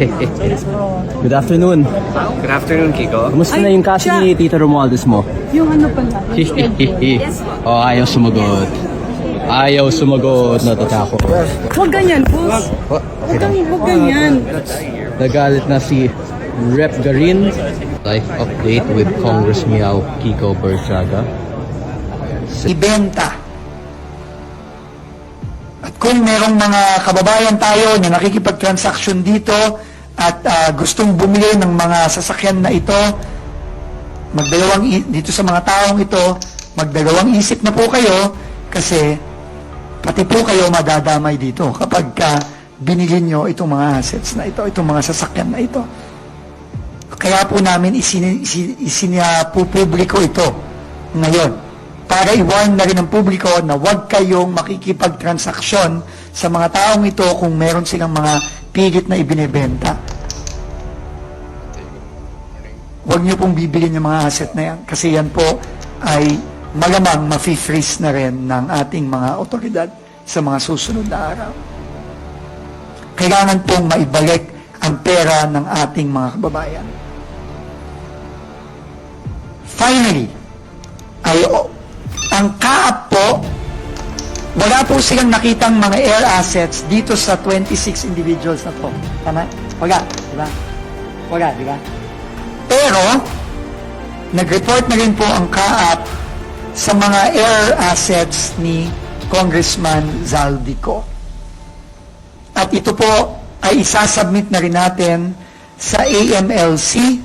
Good afternoon. Good afternoon, Kiko. Kumusta na yung kaso ni Tito Romualdez mo? Yung ano pala. oh, ayaw sumagot. Ayaw sumagot. Natatakot. Huwag ganyan, boss. Huwag kang huwag ganyan. Nagalit na si Rep Garin. Life update with Congress Miao Kiko Bertraga. ibenta. At kung merong mga kababayan tayo na nakikipag-transaction dito at ah, gustong bumili ng mga sasakyan na ito, magdalawang dito sa mga taong ito, magdalawang isip na po kayo kasi pati po kayo madadamay dito kapag ka binili nyo itong mga assets na ito, itong mga sasakyan na ito. Kaya po namin isin, isin, isinapupubliko ito ngayon para i-warn na rin ng publiko na huwag kayong makikipagtransaksyon sa mga taong ito kung meron silang mga pilit na ibinebenta. Huwag niyo pong bibilin yung mga asset na yan kasi yan po ay malamang mafi-freeze na rin ng ating mga otoridad sa mga susunod na araw. Kailangan pong maibalik ang pera ng ating mga kababayan. Finally, ay ang kaap po, wala po silang nakitang mga air assets dito sa 26 individuals na to. Tama? Wala, di ba? Wala, di ba? Pero, nag-report na rin po ang kaap sa mga air assets ni Congressman Zaldico. At ito po ay isasubmit na rin natin sa AMLC,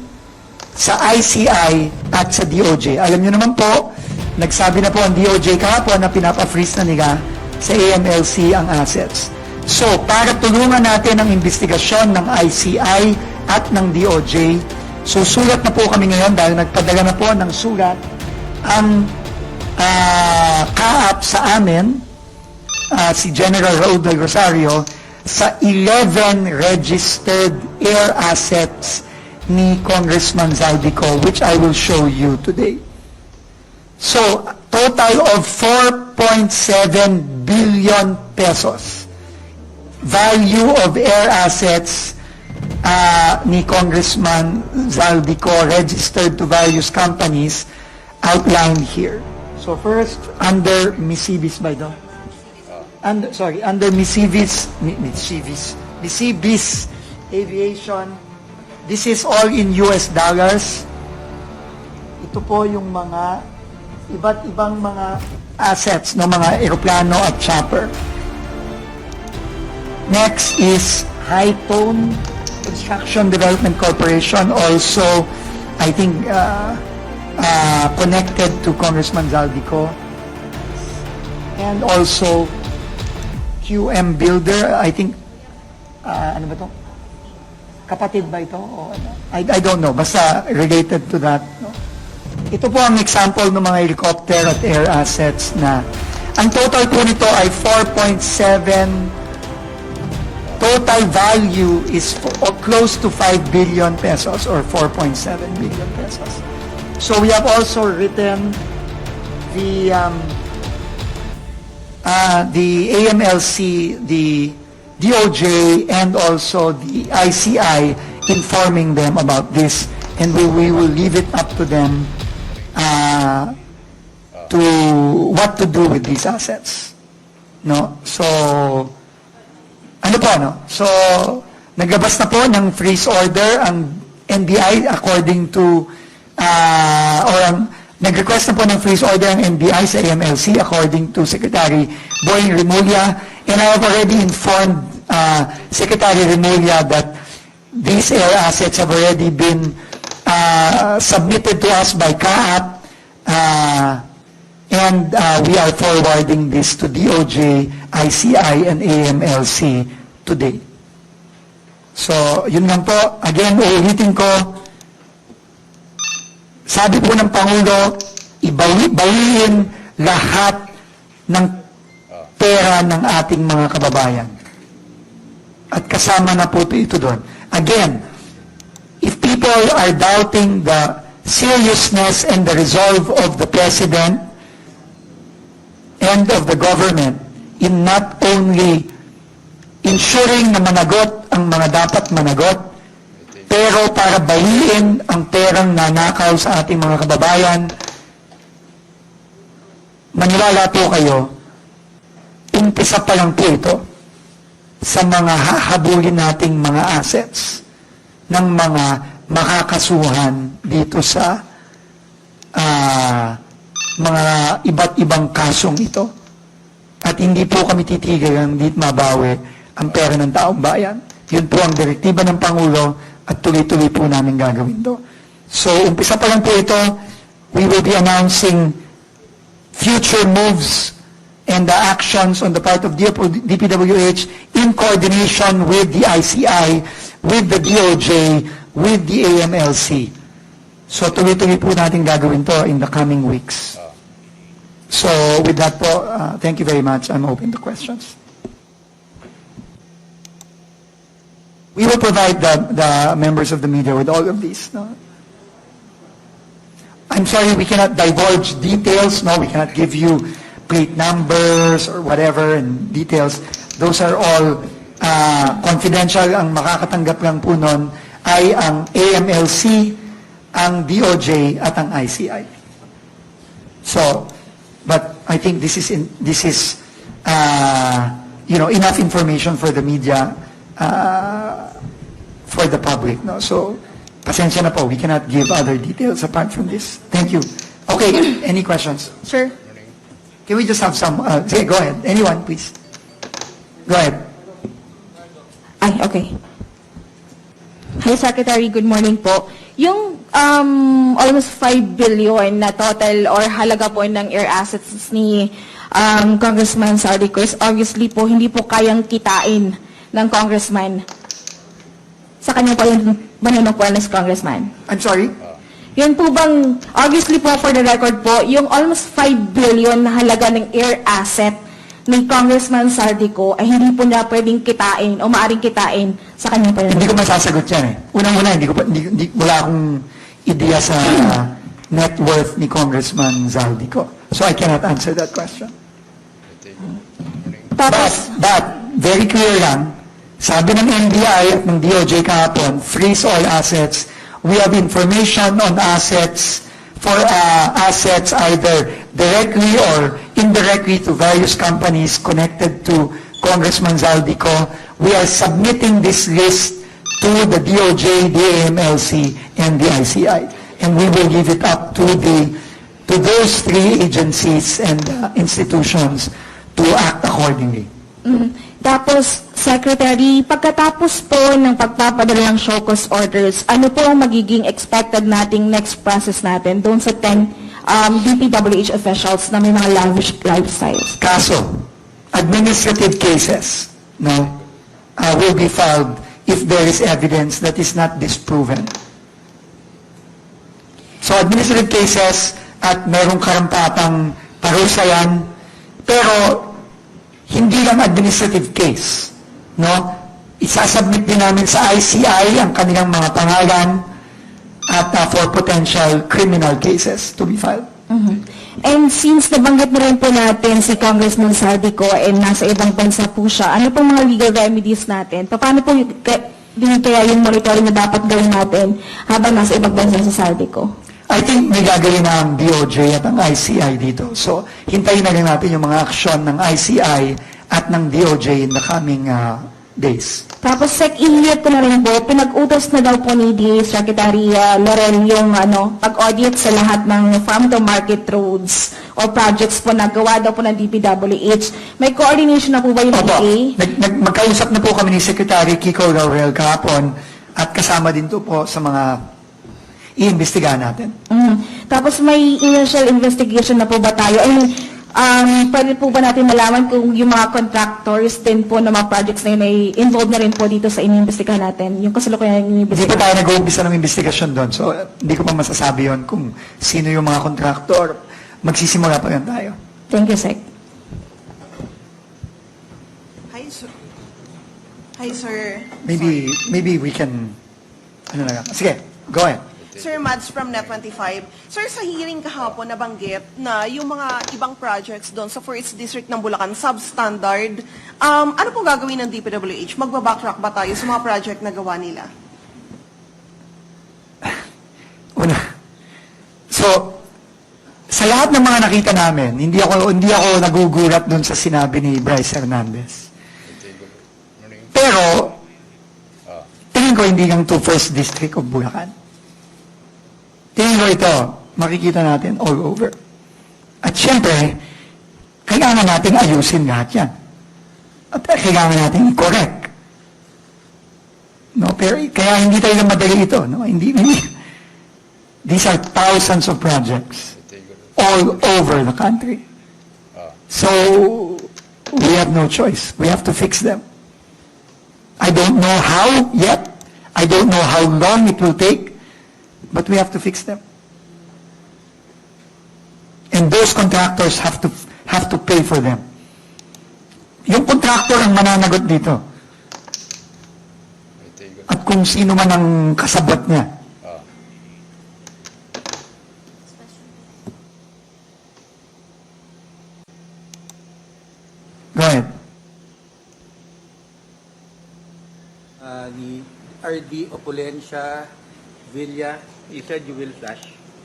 sa ICI at sa DOJ. Alam niyo naman po, nagsabi na po ang DOJ kahapon na pinapa-freeze na nila sa AMLC ang assets. So, para tulungan natin ang investigasyon ng ICI at ng DOJ, susulat na po kami ngayon dahil nagpadala na po ng sulat ang ah, kaap sa amin, ah, si General Raul del Rosario, sa 11 registered air assets ni Congressman Zaldico, which I will show you today. So, total of 4.7 billion pesos value of air assets uh, ni Congressman Zaldico registered to various companies outlined here. So first, under Misibis by the under, sorry, under Misibis, Mi- Misibis, Misibis Aviation, this is all in US dollars. Ito po yung mga iba't ibang mga assets ng mga eroplano at chopper. Next is High Tone Construction Development Corporation, also, I think, uh, uh, connected to Congressman Zaldico. And also, QM Builder, I think, uh, ano ba to? Kapatid ba ito? O ano? I, I don't know, basta related to that. No? Ito po ang example ng mga helicopter at air assets na ang total po nito ay 4.7 total value is close to 5 billion pesos or 4.7 billion pesos. So we have also written the um, uh, the AMLC, the DOJ, and also the ICI informing them about this, and we, we will leave it up to them uh, to what to do with these assets. No, so ano po, no? So, naglabas na po ng freeze order ang NBI according to, uh, or ang, nag-request na po ng freeze order ang NBI sa AMLC according to Secretary Boying Remulla. And I have already informed uh, Secretary Remulla that these air assets have already been uh, submitted to us by CAAP. Uh, And uh, we are forwarding this to DOJ, ICI, and AMLC today. So, yun lang po. Again, uulitin ko, sabi po ng Pangulo, ibawi, bawiin lahat ng pera ng ating mga kababayan. At kasama na po ito doon. Again, if people are doubting the seriousness and the resolve of the President, end of the government in not only ensuring na managot ang mga dapat managot. Pero para bawiin ang perang nanakaw sa ating mga kababayan, maniwala po kayo, umpisa pa lang po ito sa mga hahabulin nating mga assets ng mga makakasuhan dito sa ah, mga iba't ibang kasong ito. At hindi po kami titigil hindi mabawi ang pera ng taong bayan. Yun po ang direktiba ng Pangulo at tuloy-tuloy po namin gagawin to. So, umpisa pa lang po ito. We will be announcing future moves and the actions on the part of DPWH in coordination with the ICI, with the DOJ, with the AMLC. So tuloy-tuloy po natin gagawin to in the coming weeks. So with that po, uh, thank you very much. I'm open to questions. We will provide the, the members of the media with all of these. No? I'm sorry, we cannot divulge details. No, we cannot give you plate numbers or whatever and details. Those are all uh, confidential. Ang makakatanggap lang po nun ay ang AMLC, ang DOJ at ang ICI. So, but I think this is in, this is uh, you know enough information for the media uh, for the public. No, so pasensya na po. We cannot give other details apart from this. Thank you. Okay, any questions? Sure. Can we just have some? Uh, say, go ahead. Anyone, please. Go ahead. ay, okay. Hi, Secretary. Good morning po. Yung um, almost 5 billion na total or halaga po ng air assets ni um, Congressman Sardico is obviously po hindi po kayang kitain ng congressman sa kanya po yung manunukuan ng congressman. I'm sorry. Yun po bang, obviously po for the record po, yung almost 5 billion na halaga ng air asset ni Congressman Sardico ay hindi po niya pwedeng kitain o maaring kitain sa kanyang Hindi panunod. ko masasagot yan eh. Unang-una, hindi ko pa, hindi, hindi, wala akong ideya sa net worth ni Congressman Zaldico. So I cannot answer that question. But, Tapos, but, very clear lang, sabi ng NBI at ng DOJ kahapon, freeze all assets. We have information on assets for uh, assets either directly or indirectly to various companies connected to Congressman Zaldico. We are submitting this list to the DOJ, the AMLC, and the ICI. And we will leave it up to the, to those three agencies and uh, institutions to act accordingly. mhm. tapos, Secretary, pagkatapos po ng pagpapadala ng show cause orders, ano po ang magiging expected nating next process natin doon sa 10 um, DPWH officials na may mga lavish lifestyles? Kaso, administrative cases, no, uh, will be filed if there is evidence that is not disproven. So administrative cases at merong karampatang parusa yan, pero hindi lang administrative case, no? Isasubmit din namin sa ICI ang kanilang mga pangalan at uh, for potential criminal cases to be filed. Mhm. And since nabanggit na rin po natin si Congressman Sardico and nasa ibang bansa po siya, ano pong mga legal remedies natin? Paano po yung, kaya yung monitoring na dapat gawin natin habang nasa ibang bansa si Sardico? I think may gagawin na ang DOJ at ang ICI dito. So, hintayin na rin natin yung mga aksyon ng ICI at ng DOJ in the coming uh, days. Tapos, Sec, ihiyat ko na rin po, pinag-utos na daw po ni DA Secretary uh, Loren yung ano, pag-audit sa lahat ng farm-to-market roads or projects po na gawa daw po ng DPWH. May coordination na po ba yung Opo, DA? nag, nag, magkausap na po kami ni Secretary Kiko Laurel kahapon at kasama din to po sa mga iimbestigahan natin. Mm. Tapos may initial investigation na po ba tayo? I mean, um, pwede po ba natin malaman kung yung mga contractors din po ng mga projects na yun ay involved na rin po dito sa iniimbestigahan natin? Yung kasalukuyan yung Hindi iniimbestigahan. tayo nag-uumpisa ng investigasyon doon. So, uh, hindi ko pa masasabi yon kung sino yung mga kontraktor. Magsisimula pa yan tayo. Thank you, Sec. Hi, sir. Hi, sir. Maybe, maybe we can, ano na lang. Sige, go ahead. Sir Mads from Net25. Sir, sa hearing kahapon nabanggit na yung mga ibang projects doon sa First District ng Bulacan, substandard Um, ano pong gagawin ng DPWH? Magbabacktrack ba tayo sa mga project na gawa nila? Una. So, sa lahat ng mga nakita namin, hindi ako hindi ako nagugulat dun sa sinabi ni Bryce Hernandez. Pero, tingin ko hindi lang to first district of Bulacan. Tingin ko ito, makikita natin all over. At syempre, kailangan natin ayusin lahat yan. At kailangan natin i-correct. No, pero kaya hindi tayo madali ito, no? Hindi, hindi. These are thousands of projects all over the country. So, we have no choice. We have to fix them. I don't know how yet. I don't know how long it will take, but we have to fix them. And those contractors have to have to pay for them. Yung contractor ang mananagot dito. At kung sino man ang kasabot niya. Go ahead. uh, ni RD Opulencia Villa. You said you will flash.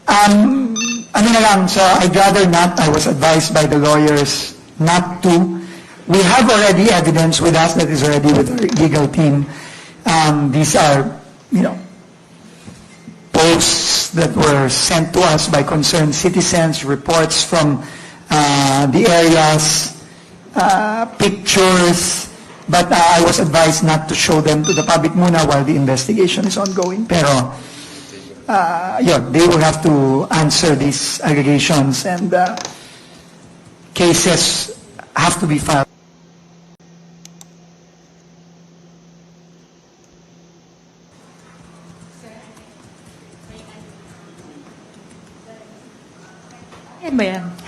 Um, ano na lang, so I'd rather not. I was advised by the lawyers not to. We have already evidence with us that is already with our legal team. Um, these are, you know, posts that were sent to us by concerned citizens, reports from uh, the areas, uh, pictures, but uh, I was advised not to show them to the public muna while the investigation is ongoing. Pero, uh, they will have to answer these allegations and uh, cases have to be filed.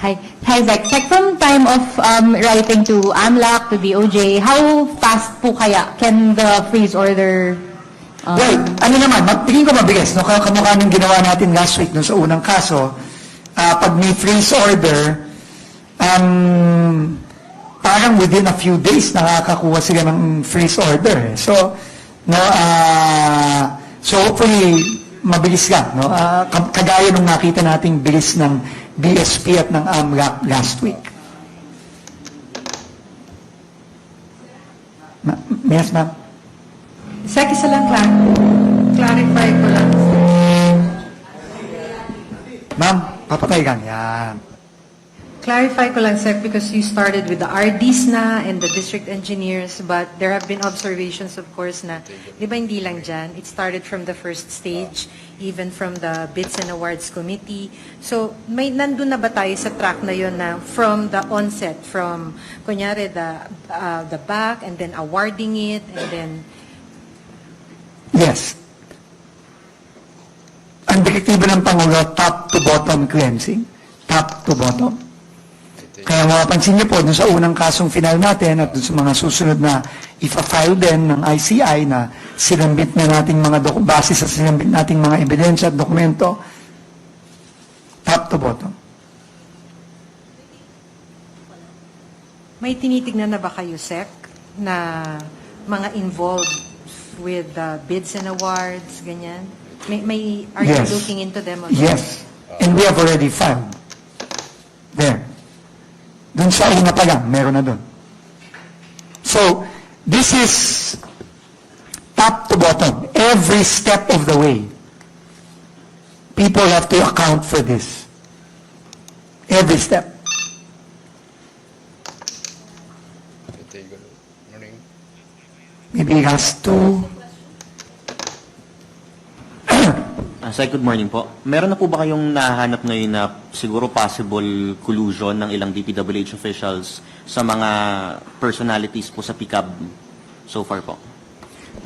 Hi. Hi, Zach. Zach, from time of um, writing to AMLAC, to DOJ, how fast po kaya can the freeze order um, Well, ano naman, ma- tingin ko mabilis. No? Kamukha ng ginawa natin last week no, sa unang kaso, ah, pag may freeze order, um, parang within a few days nakakakuha sila ng freeze order. eh. So, no, ah, so hopefully, mabilis lang. No? Kag- kagaya nung nakita nating bilis ng BSP at ng AMLAC last week. Ma- yes, ma'am. Sek, isa lang clar clarify ko lang. Ma'am, papatay lang. Yan. Clarify ko lang, Sek, because you started with the RDs na and the district engineers, but there have been observations, of course, na, di ba hindi lang dyan, it started from the first stage, even from the Bids and Awards Committee. So, may nandun na ba tayo sa track na yon na from the onset, from, kunyari, the, uh, the back, and then awarding it, and then Yes. Ang direktiba ng Pangulo, top to bottom cleansing. Top to bottom. Kaya mapapansin niyo po, dun sa unang kasong final natin at dun sa mga susunod na ipa-file din ng ICI na sinambit na nating mga doku- base sa sinambit nating mga ebidensya at dokumento, top to bottom. May tinitignan na ba kayo, Sec, na mga involved with the bids and awards, ganyan? May, may, are you Yes. looking into them? also? Yes. And we have already filed. There. Dun sa una pa lang, meron na dun. So, this is top to bottom. Every step of the way. People have to account for this. Every step. Two, Ah, Sir, good morning po. Meron na po ba kayong nahanap ngayon na siguro possible collusion ng ilang DPWH officials sa mga personalities po sa PICAB so far po?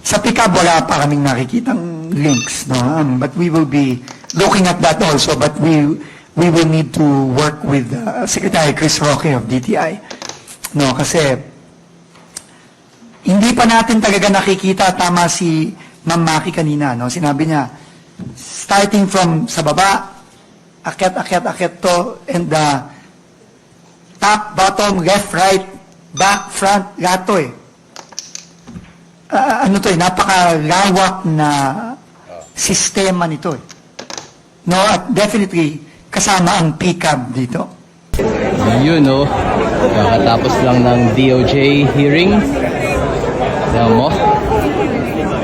Sa pickup, wala pa kaming nakikitang links, no? Um, but we will be looking at that also, but we we will need to work with uh, Secretary Chris Roque of DTI. No, kasi hindi pa natin talaga nakikita, tama si Ma'am Maki kanina, no? Sinabi niya, starting from sa baba, akyat, akyat, akyat to, and uh, top, bottom, left, right, back, front, lahat eh. Ah, ano to eh, napakalawak na sistema nito eh. No, at definitely kasama ang PCAB dito. Yun no, kakatapos lang ng DOJ hearing. Tignan mo,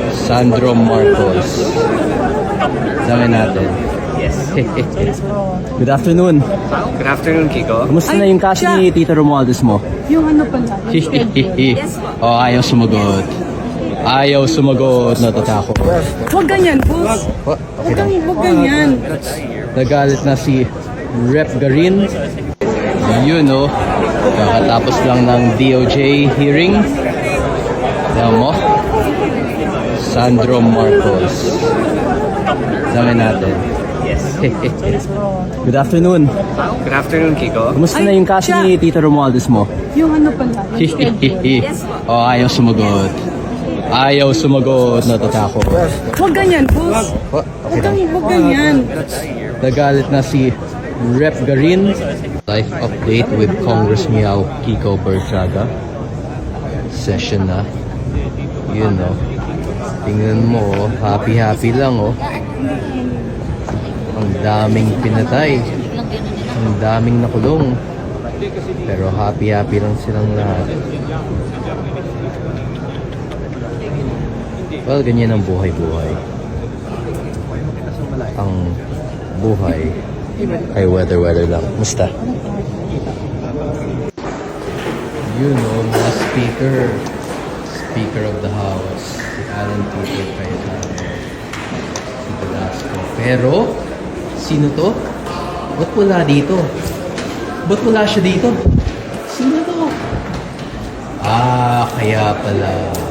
Sandro Marcos. Sabi natin. Good afternoon. Good afternoon, Kiko. Kumusta na yung cash ni Tito Romualdez mo? Yung ano pala. Yes oh, ayaw sumagot. Ayaw sumagot, natatakot. Huwag ganyan, boss. Oh, okay Huwag lang. kang- huwag ganyan. Nagalit na si Rep Garin. Yun no, kakatapos lang ng DOJ hearing. Tignan mo, Sandro Marcos. Sabi natin. Good afternoon. Good afternoon, Kiko. Kumusta na yung cash ni Tito Romualdez mo? Yung ano pala. Yes oh, ayaw sumagot. Ayaw sumagot, natatakot. Huwag ganyan, boss. Okay Huwag lang. kang- huwag ganyan. Nagalit na si Rep Garin. Life update with Congress Miao Kiko Bertraga. Session na. Yun no. Tingnan mo, oh, happy-happy lang oh. Ang daming pinatay. Ang daming nakulong. Pero happy-happy lang silang lahat. Well, ganyan ang buhay-buhay. Ang buhay ay weather-weather lang. Musta? You know, mga speaker. Speaker of the House. Si Alan Tutor Cayetano. Si Velasco. Pero, sino to? Ba't wala dito? Ba't wala siya dito? Sino to? Ah, kaya pala.